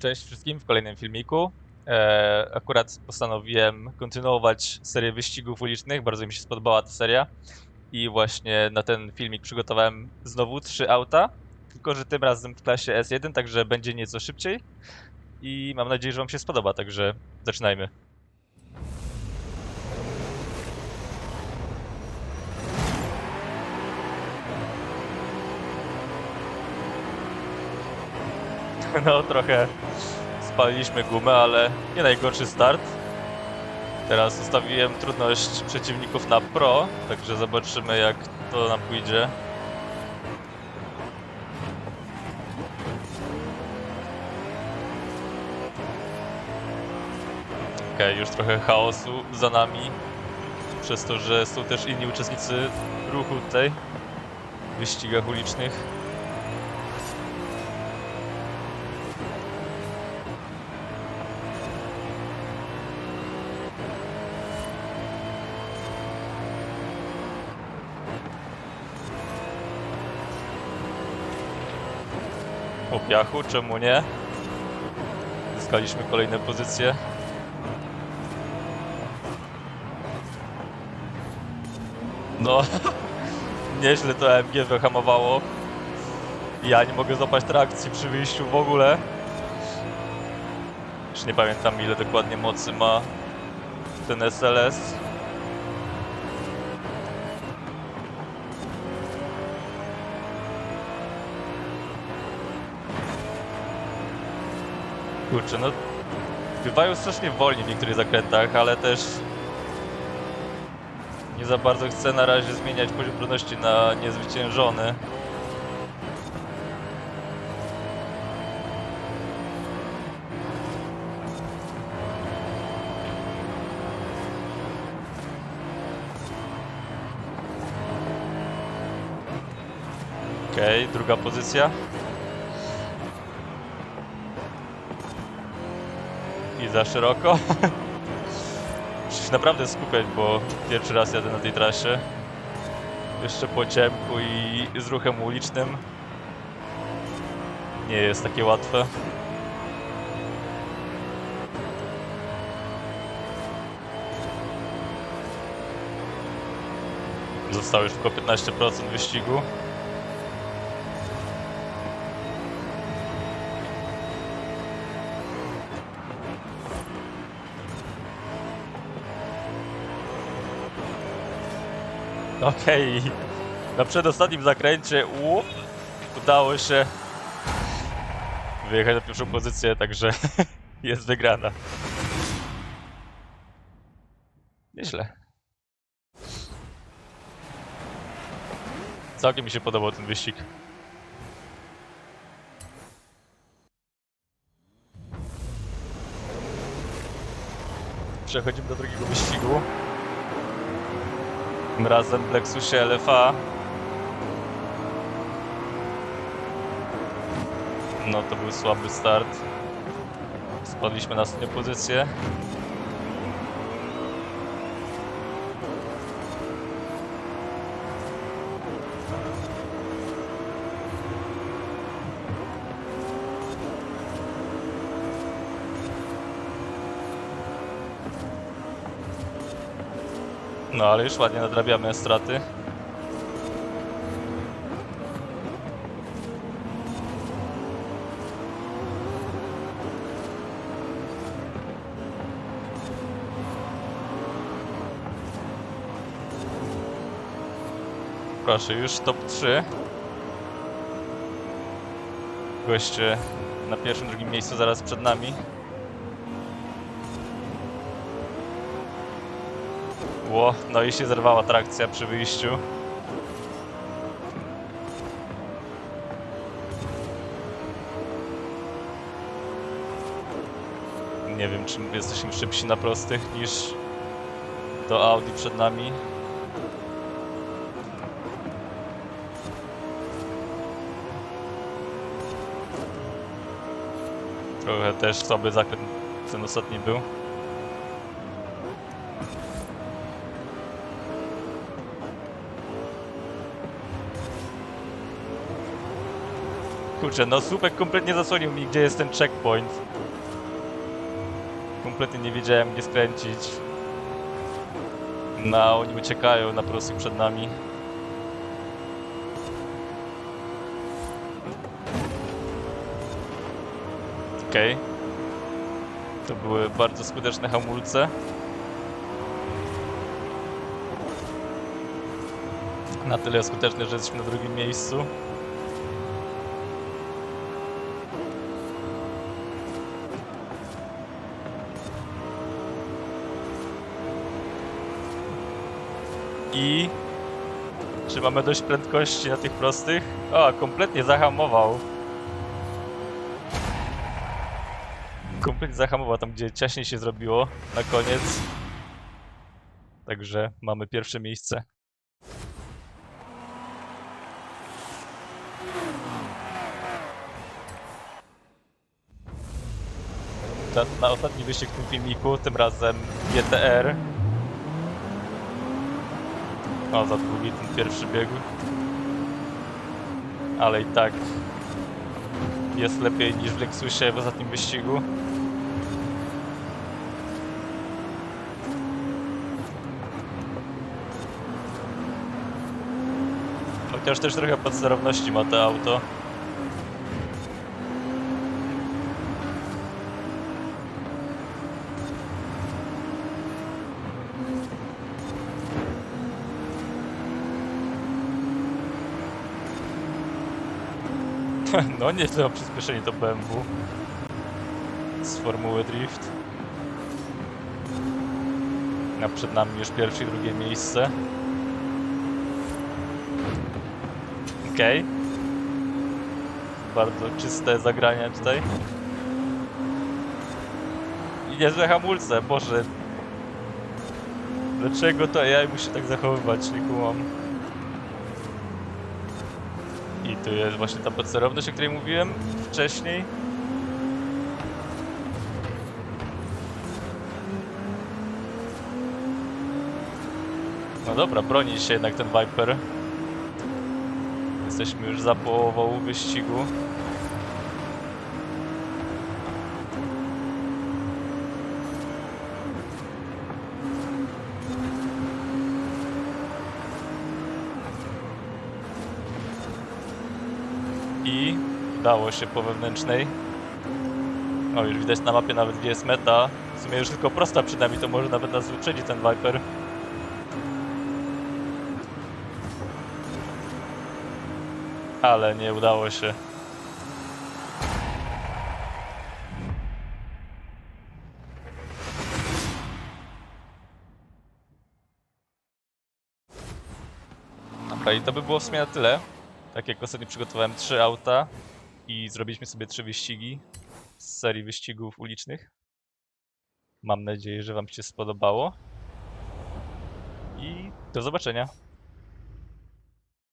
Cześć wszystkim w kolejnym filmiku. E, akurat postanowiłem kontynuować serię wyścigów ulicznych, bardzo mi się spodobała ta seria. I właśnie na ten filmik przygotowałem znowu trzy auta, tylko że tym razem w klasie S1, także będzie nieco szybciej. I mam nadzieję, że Wam się spodoba, także zaczynajmy. No trochę spaliliśmy gumę, ale nie najgorszy start. Teraz ustawiłem trudność przeciwników na pro, także zobaczymy jak to nam pójdzie. Okej, już trochę chaosu za nami, przez to, że są też inni uczestnicy ruchu tutaj, w wyścigach ulicznych. Po piachu, czemu nie? Zyskaliśmy kolejne pozycje. No, nieźle to AMG wyhamowało. Ja nie mogę złapać trakcji przy wyjściu w ogóle. Już nie pamiętam ile dokładnie mocy ma ten SLS. Kurczę, no bywają strasznie wolni w niektórych zakrętach, ale też nie za bardzo chcę na razie zmieniać poziom trudności na niezwyciężony. Okej, druga pozycja. Za szeroko. Muszę się naprawdę skupiać, bo pierwszy raz jadę na tej trasie. Jeszcze po ciemku i z ruchem ulicznym. Nie jest takie łatwe. Zostało już tylko 15% wyścigu. Okej, na przedostatnim zakręcie udało się wyjechać na pierwszą pozycję, także jest wygrana. Nieźle. Całkiem mi się podobał ten wyścig. Przechodzimy do drugiego wyścigu. Tym razem w Lexusie LFA. No to był słaby start. Spadliśmy na ostatnią pozycję. No ale już ładnie nadrabiamy straty. Proszę, już top 3. Goście na pierwszym, drugim miejscu zaraz przed nami. No i się zerwała trakcja przy wyjściu. Nie wiem, czy jesteśmy szybsi na prostych niż to Audi przed nami. Trochę też słaby zakręt ten ostatni był. Kurczę, no słupek kompletnie zasłonił mi, gdzie jest ten checkpoint. Kompletnie nie wiedziałem, gdzie skręcić. No, oni uciekają na prostych przed nami. Okej. To były bardzo skuteczne hamulce. Na tyle skuteczne, że jesteśmy na drugim miejscu. I czy mamy dość prędkości na tych prostych? O, kompletnie zahamował. Kompletnie zahamował tam, gdzie ciaśniej się zrobiło na koniec. Także mamy pierwsze miejsce. Na, na ostatni wyścig w tym filmiku, tym razem GTR. O, za długi ten pierwszy bieg. Ale i tak jest lepiej niż w Lexusie w ostatnim wyścigu. Chociaż też trochę podsterowności ma to auto. No nie to przyspieszenie to BMW z Formuły Drift. A przed nami już pierwsze i drugie miejsce. Okej. Bardzo czyste zagranie tutaj. I niezłe hamulce, boże. Dlaczego to AI musi tak zachowywać, nie kumam. I tu jest właśnie ta podsterowność, o której mówiłem wcześniej. No dobra, broni się jednak ten Viper. Jesteśmy już za połową wyścigu. I udało się po wewnętrznej. O, już widać na mapie nawet gdzie jest meta. W sumie już tylko prosta przed nami, to może nawet nas wyprzedzi ten Viper. Ale nie udało się. Dobra, i to by było w sumie na tyle. Tak jak ostatnio przygotowałem trzy auta i zrobiliśmy sobie trzy wyścigi z serii wyścigów ulicznych. Mam nadzieję, że Wam się spodobało. I do zobaczenia.